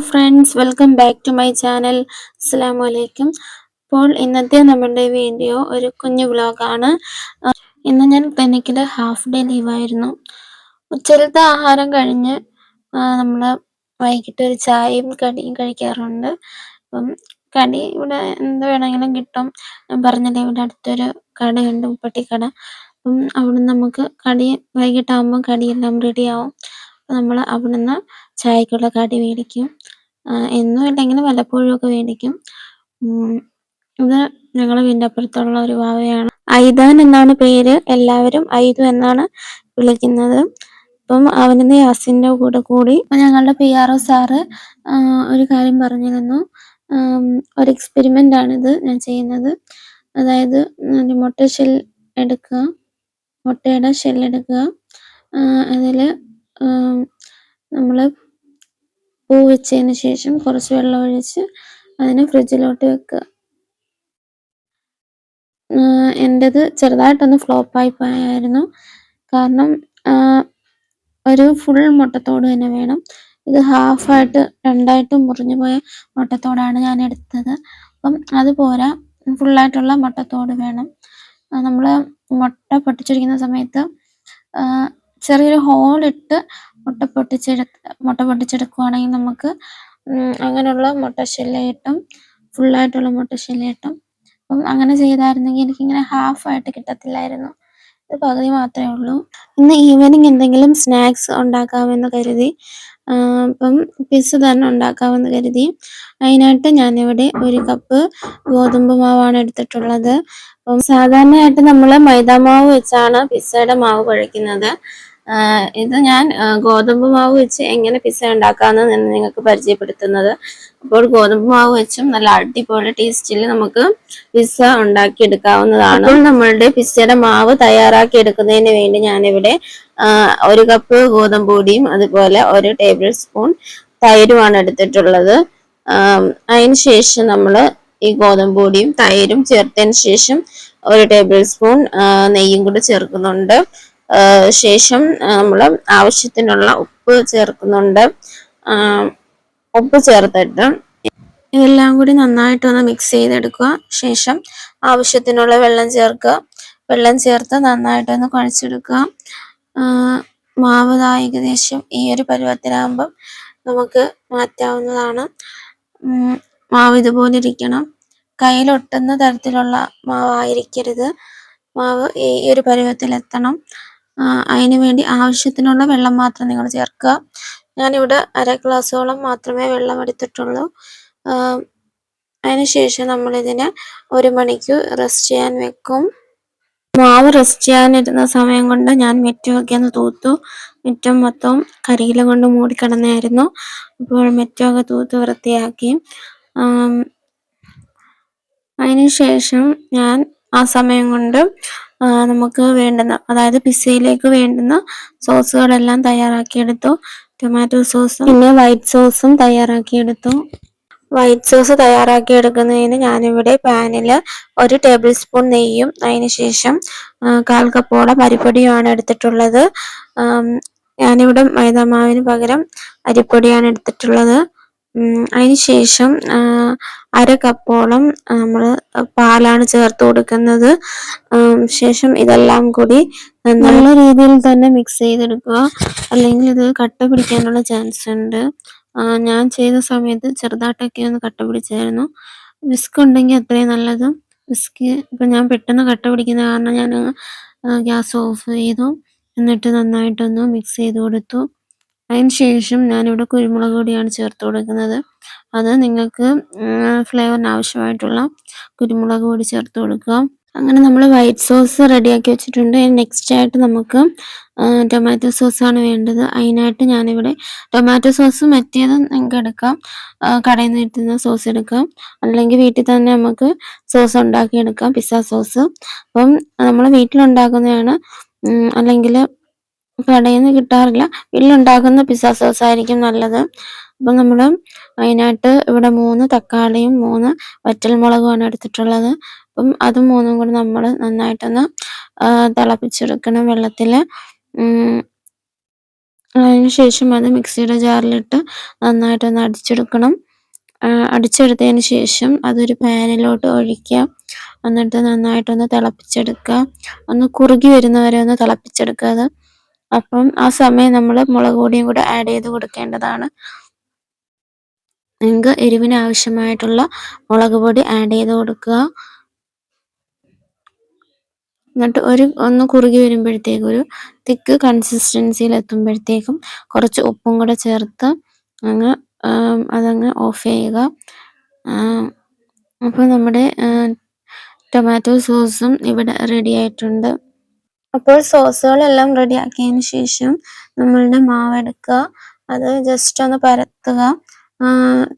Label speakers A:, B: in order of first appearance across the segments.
A: Friends welcome back to my channel അസ്സാം വലൈക്കും അപ്പോൾ ഇന്നത്തെ നമ്മുടെ വീഡിയോ ഒരു കുഞ്ഞു വ്ലോഗാണ് ഇന്ന് ഞാൻ ക്ലിനിക്കിൽ ഹാഫ് ഡേ ലീവായിരുന്നു ഉച്ചലത്തെ ആഹാരം കഴിഞ്ഞ് നമ്മൾ വൈകിട്ട് ഒരു ചായയും കടിയും കഴിക്കാറുണ്ട്. അപ്പം കടി ഇവിടെ എന്ത് വേണമെങ്കിലും കിട്ടും. ഞാൻ പറഞ്ഞില്ലേ ഇവിടെ അടുത്തൊരു കടയുണ്ട് ഉപ്പട്ടിക്കട അപ്പം അവിടെ നമുക്ക് കടി വൈകിട്ടാകുമ്പോൾ കടിയെല്ലാം റെഡിയാവും നമ്മൾ അവിടുന്ന് ചായക്കുള്ള കടി മേടിക്കും. എന്നും ഇല്ലെങ്കിലും വല്ലപ്പോഴും ഒക്കെ മേടിക്കും. ഇത് ഞങ്ങളുടെ വീടിന്റെ അപ്പുറത്തുള്ള ഒരു വാവയാണ്. ഐതാൻ എന്നാണ് പേര്. എല്ലാവരും ഐതു എന്നാണ് വിളിക്കുന്നത്. അപ്പം അവനിന്ന് യാസിന്റെ കൂടെ കൂടി ഞങ്ങളുടെ പി ആർ ഒ സാറ് ഒരു കാര്യം പറഞ്ഞിരുന്നു. ഒരു എക്സ്പെരിമെന്റ് ആണിത് ഞാൻ ചെയ്യുന്നത്. അതായത് മുട്ട ഷെൽ എടുക്കുക. മുട്ടയുടെ ഷെൽ എടുക്കുക. അതിൽ നമ്മൾ പൂ വെച്ചതിന് ശേഷം കുറച്ച് വെള്ളം ഒഴിച്ച് അതിനെ ഫ്രിഡ്ജിലോട്ട് വെക്കുക. എന്റെത് ചെറുതായിട്ടൊന്ന് ഫ്ലോപ്പായി പോയായിരുന്നു. കാരണം ഒരു ഫുൾ മുട്ടത്തോട് തന്നെ വേണം. ഇത് ഹാഫായിട്ട് രണ്ടായിട്ട് മുറിഞ്ഞു പോയ മുട്ടത്തോടാണ് ഞാൻ എടുത്തത്. അപ്പം അത് പോരാ. ഫുള്ളായിട്ടുള്ള മുട്ടത്തോട് വേണം. നമ്മൾ മുട്ട പൊട്ടിച്ചിരിക്കുന്ന സമയത്ത് ചെറിയൊരു ഹോളിട്ട് മുട്ട പൊട്ടിച്ചെടുത്ത് മുട്ട പൊട്ടിച്ചെടുക്കുവാണെങ്കിൽ നമുക്ക് അങ്ങനെയുള്ള മുട്ട ശല്യായിട്ടും ഫുള്ളായിട്ടുള്ള മുട്ട ശല്യായിട്ടും അപ്പം അങ്ങനെ ചെയ്തായിരുന്നെങ്കിൽ എനിക്കിങ്ങനെ ഹാഫായിട്ട് കിട്ടത്തില്ലായിരുന്നു. ഇത് പകുതി മാത്രമേ ഉള്ളൂ. ഇന്ന് ഈവനിങ് എന്തെങ്കിലും സ്നാക്സ് ഉണ്ടാക്കാമെന്ന് കരുതി അപ്പം പിസ്സ തന്നെ ഉണ്ടാക്കാമെന്ന് കരുതി അതിനായിട്ട് ഞാനിവിടെ ഒരു കപ്പ് ഗോതമ്പ് മാവാണ് എടുത്തിട്ടുള്ളത്. അപ്പം സാധാരണയായിട്ട് നമ്മൾ മൈദാമാവ് വെച്ചാണ് പിസ്സയുടെ മാവ് കുഴയ്ക്കുന്നത് ഇത് ഞാൻ ഗോതമ്പ് മാവ് വെച്ച് എങ്ങനെ പിസ്സ ഉണ്ടാക്കാമെന്ന് നിങ്ങൾക്ക് പരിചയപ്പെടുത്തുന്നത്. അപ്പോൾ ഗോതമ്പ് മാവ് വെച്ചും നല്ല അടിപൊളി ടേസ്റ്റിൽ നമുക്ക് പിസ്സ ഉണ്ടാക്കിയെടുക്കാവുന്നതാണ്. അപ്പോൾ നമ്മളുടെ പിസ്സയുടെ മാവ് തയ്യാറാക്കി എടുക്കുന്നതിന് വേണ്ടി ഞാനിവിടെ ഒരു കപ്പ് ഗോതമ്പ് പൊടിയും അതുപോലെ ഒരു ടേബിൾ സ്പൂൺ തൈരുമാണ് എടുത്തിട്ടുള്ളത്. അതിന് ശേഷം നമ്മൾ ഈ ഗോതമ്പ് പൊടിയും തൈരും ചേർത്തതിന് ശേഷം ഒരു ടേബിൾ സ്പൂൺ നെയ്യും കൂടെ ചേർക്കുന്നുണ്ട്. ശേഷം നമ്മൾ ആവശ്യത്തിനുള്ള ഉപ്പ് ചേർക്കുന്നുണ്ട്. ഉപ്പ് ചേർത്തിട്ട് ഇതെല്ലാം കൂടി നന്നായിട്ട് ഒന്ന് മിക്സ് ചെയ്തെടുക്കുക. ശേഷം ആവശ്യത്തിനുള്ള വെള്ളം ചേർക്കുക. വെള്ളം ചേർത്ത് നന്നായിട്ടൊന്ന് കുഴച്ചെടുക്കുക. മാവ് ഏകദേശം ഈ ഒരു പരുവത്തിലാകുമ്പം നമുക്ക് മാറ്റാവുന്നതാണ്. മാവ് ഇതുപോലെ ഇരിക്കണം. കയ്യിലൊട്ടുന്ന തരത്തിലുള്ള മാവായിരിക്കരുത്. മാവ് ഈ ഒരു പരുവത്തിലെത്തണം. അതിന് വേണ്ടി ആവശ്യത്തിനുള്ള വെള്ളം മാത്രം നിങ്ങൾ ചേർക്കുക. ഞാനിവിടെ അര ഗ്ലാസ്സോളം മാത്രമേ വെള്ളം എടുത്തിട്ടുള്ളൂ. അതിനുശേഷം നമ്മളിതിനെ ഒരു മണിക്കൂർ റെസ്റ്റ് ചെയ്യാൻ വെക്കും. മാവ് റെസ്റ്റ് ചെയ്യാനിരുന്ന സമയം കൊണ്ട് ഞാൻ മെറ്റൊക്കെ ഒന്ന് തൂത്തു. മുറ്റം മൊത്തം കരിയില കൊണ്ട് മൂടിക്കിടന്നായിരുന്നു അപ്പോൾ മെറ്റൊക്കെ തൂത്ത് വൃത്തിയാക്കി. അതിനുശേഷം ഞാൻ ആ സമയം കൊണ്ട് നമുക്ക് വേണ്ടുന്ന അതായത് പിസയിലേക്ക് വേണ്ടുന്ന സോസുകളെല്ലാം തയ്യാറാക്കിയെടുത്തു. ടൊമാറ്റോ സോസും പിന്നെ വൈറ്റ് സോസും തയ്യാറാക്കിയെടുത്തു. വൈറ്റ് സോസ് തയ്യാറാക്കി എടുക്കുന്നതിന് ഞാനിവിടെ പാനിൽ ഒരു ടേബിൾ സ്പൂൺ നെയ്യും അതിനുശേഷം കാൽ കപ്പോളം അരിപ്പൊടിയുമാണ് എടുത്തിട്ടുള്ളത്. ഞാനിവിടെ മൈദാമാവിന് പകരം അരിപ്പൊടിയാണ് എടുത്തിട്ടുള്ളത്. ശേഷം അര കപ്പോളം നമ്മൾ പാലാണ് ചേർത്ത് കൊടുക്കുന്നത്. ശേഷം ഇതെല്ലാം കൂടി നല്ല രീതിയിൽ തന്നെ മിക്സ് ചെയ്തെടുക്കുക. അല്ലെങ്കിൽ ഇത് കട്ട പിടിക്കാനുള്ള ചാൻസ് ഉണ്ട്. ഞാൻ ചെയ്ത സമയത്ത് ചെറുതായിട്ടൊക്കെ ഒന്ന് കട്ട പിടിച്ചായിരുന്നു. വിസ്ക് ഉണ്ടെങ്കിൽ അത്രയും നല്ലത്. വിസ്ക് ഇപ്പം ഞാൻ പെട്ടെന്ന് കട്ട പിടിക്കുന്ന കാരണം ഞാൻ ഗ്യാസ് ഓഫ് ചെയ്തു. എന്നിട്ട് നന്നായിട്ടൊന്ന് മിക്സ് ചെയ്ത് കൊടുത്തു. അതിന് ശേഷം ഞാനിവിടെ കുരുമുളക് പൊടിയാണ് ചേർത്ത് കൊടുക്കുന്നത്. അത് നിങ്ങൾക്ക് ഫ്ലേവറിന് ആവശ്യമായിട്ടുള്ള കുരുമുളക് പൊടി ചേർത്ത് കൊടുക്കുക. അങ്ങനെ നമ്മൾ വൈറ്റ് സോസ് റെഡിയാക്കി വെച്ചിട്ടുണ്ട്. നെക്സ്റ്റ് ആയിട്ട് നമുക്ക് ടൊമാറ്റോ സോസാണ് വേണ്ടത്. അതിനായിട്ട് ഞാനിവിടെ ടൊമാറ്റോ സോസ് മറ്റേത് നിങ്ങൾക്ക് എടുക്കാം. കടയിൽ നിന്ന് കിട്ടുന്ന സോസ് എടുക്കാം. അല്ലെങ്കിൽ വീട്ടിൽ തന്നെ നമുക്ക് സോസ് ഉണ്ടാക്കിയെടുക്കാം പിസ്സ സോസ് അപ്പം നമ്മൾ വീട്ടിലുണ്ടാക്കുന്നതാണ് അല്ലെങ്കിൽ കടയിൽ നിന്ന് കിട്ടാറില്ല. വീട്ടിലുണ്ടാക്കുന്ന പിസ്സ സോസ് ആയിരിക്കും നല്ലത്. അപ്പം നമ്മൾ അതിനായിട്ട് ഇവിടെ മൂന്ന് തക്കാളിയും മൂന്ന് വറ്റൽമുളകുമാണ് എടുത്തിട്ടുള്ളത്. അപ്പം അത് മൂന്നും കൂടി നമ്മൾ നന്നായിട്ടൊന്ന് തിളപ്പിച്ചെടുക്കണം വെള്ളത്തിൽ അതിന് ശേഷം അത് മിക്സിയുടെ ജാറിലിട്ട് നന്നായിട്ടൊന്ന് അടിച്ചെടുക്കണം. അടിച്ചെടുത്തതിന് ശേഷം അതൊരു പാനിലോട്ട് ഒഴിക്കുക. എന്നിട്ട് നന്നായിട്ടൊന്ന് തിളപ്പിച്ചെടുക്കുക. ഒന്ന് കുറുകി വരുന്നവരെ ഒന്ന് തിളപ്പിച്ചെടുക്കുക അത്. അപ്പം ആ സമയം നമ്മൾ മുളക് പൊടിയും കൂടെ ആഡ് ചെയ്ത് കൊടുക്കേണ്ടതാണ്. നിങ്ങൾക്ക് എരിവിന് ആവശ്യമായിട്ടുള്ള മുളക് പൊടി ആഡ് ചെയ്ത് കൊടുക്കുക. എന്നിട്ട് ഒരു ഒന്ന് കുറുകി വരുമ്പോഴത്തേക്കും ഒരു തിക്ക് കൺസിസ്റ്റൻസിയിൽ എത്തുമ്പോഴത്തേക്കും കുറച്ച് ഉപ്പും കൂടെ ചേർത്ത് അങ്ങ് അതങ്ങ് ഓഫ് ചെയ്യുക. അപ്പോൾ നമ്മുടെ ടൊമാറ്റോ സോസും ഇവിടെ റെഡി ആയിട്ടുണ്ട്. അപ്പോൾ സോസുകളെല്ലാം റെഡി ആക്കിയതിന് ശേഷം നമ്മളുടെ മാവ് എടുക്കുക. അത് ജസ്റ്റ് ഒന്ന് പരത്തുക.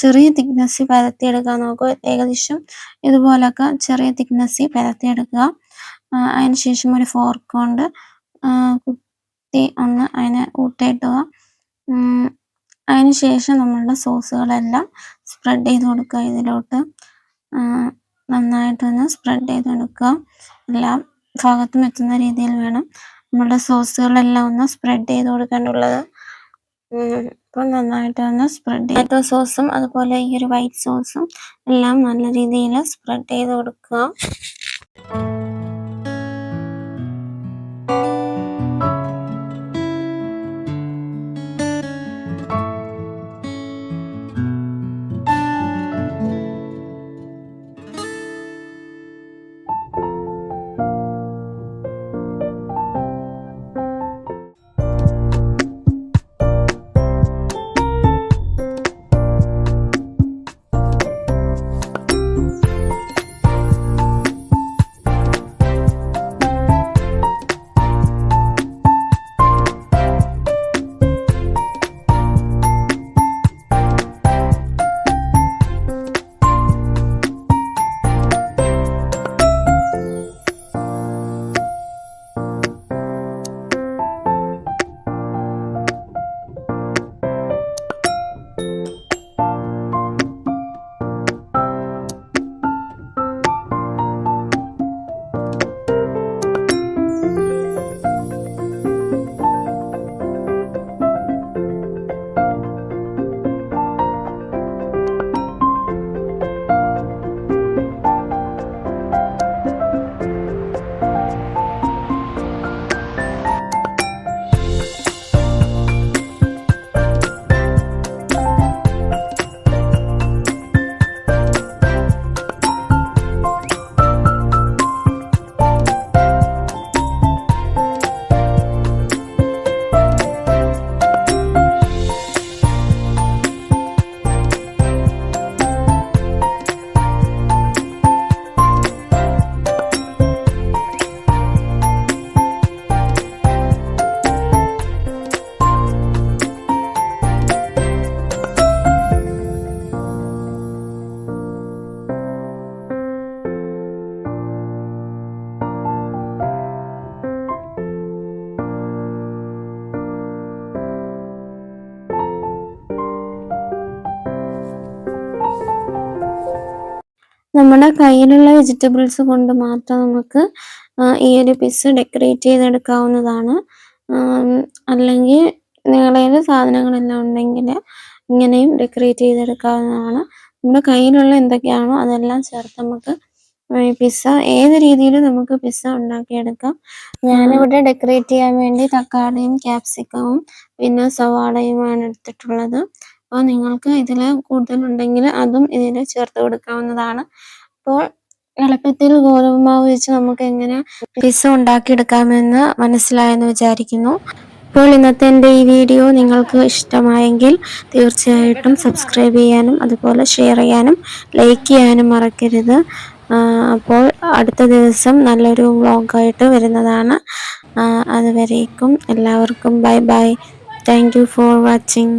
A: ചെറിയ തിക്നെസ്സിൽ പരത്തിയെടുക്കാൻ നോക്കുക ഏകദേശം ഇതുപോലൊക്കെ ചെറിയ തിക്നെസ്സിൽ പരത്തിയെടുക്കുക. അതിന് ശേഷം ഒരു ഫോർക്ക് കൊണ്ട് കുത്തി ഒന്ന് അതിനെ ഊട്ടിയിട്ടുക അതിന് ശേഷം നമ്മളുടെ സോസുകളെല്ലാം സ്പ്രെഡ് ചെയ്ത് കൊടുക്കുക ഇതിലോട്ട്. നന്നായിട്ടൊന്ന് സ്പ്രെഡ് ചെയ്ത് കൊടുക്കുക. എല്ലാം ഭാഗത്തും എത്തുന്ന രീതിയിൽ വേണം. നമ്മുടെ സോസുകളെല്ലാം ഒന്ന് സ്പ്രെഡ് ചെയ്ത് കൊടുക്കാനുള്ളത്. ഇപ്പം നന്നായിട്ട് ഒന്ന് സ്പ്രെഡ് ചെയ്ത സോസും അതുപോലെ ഈ ഒരു വൈറ്റ് സോസും എല്ലാം നല്ല രീതിയിൽ സ്പ്രെഡ് ചെയ്ത് കൊടുക്കുക. നമ്മുടെ കയ്യിലുള്ള വെജിറ്റബിൾസ് കൊണ്ട് മാത്രം നമുക്ക് ഈ ഒരു പീസ് ഡെക്കറേറ്റ് ചെയ്തെടുക്കാവുന്നതാണ്. അല്ലെങ്കിൽ കയ്യിൽ സാധനങ്ങളെല്ലാം ഉണ്ടെങ്കിൽ ഇങ്ങനെയും ഡെക്കറേറ്റ് ചെയ്തെടുക്കാവുന്നതാണ്. നമ്മുടെ കയ്യിലുള്ള എന്തൊക്കെയാണോ അതെല്ലാം ചേർത്ത് നമുക്ക് പിസ്സ ഏത് രീതിയിൽ നമുക്ക് പിസ്സ ഉണ്ടാക്കിയെടുക്കാം. ഞാനിവിടെ ഡെക്കറേറ്റ് ചെയ്യാൻ വേണ്ടി തക്കാളിയും ക്യാപ്സിക്കവും പിന്നെ സവാളയുമാണ് എടുത്തിട്ടുള്ളത്. അപ്പോൾ നിങ്ങൾക്ക് ഇതിൽ കൂടുതലുണ്ടെങ്കിൽ അതും ഇതിൽ ചേർത്ത് കൊടുക്കാവുന്നതാണ്. അപ്പോൾ എളുപ്പത്തിൽ ഗോതമ്പ് മാവ് വെച്ച് നമുക്ക് എങ്ങനെ പിസ്സ ഉണ്ടാക്കിയെടുക്കാമെന്ന് മനസ്സിലായെന്ന് വിചാരിക്കുന്നു. അപ്പോൾ ഇന്നത്തെ എന്റെ ഈ വീഡിയോ നിങ്ങൾക്ക് ഇഷ്ടമായെങ്കിൽ തീർച്ചയായിട്ടും സബ്സ്ക്രൈബ് ചെയ്യാനും അതുപോലെ ഷെയർ ചെയ്യാനും ലൈക്ക് ചെയ്യാനും മറക്കരുത്. അപ്പോൾ അടുത്ത ദിവസം നല്ലൊരു വ്ലോഗായിട്ട് വരുന്നതാണ്. അതുവരേക്കും എല്ലാവർക്കും bye bye thank for watching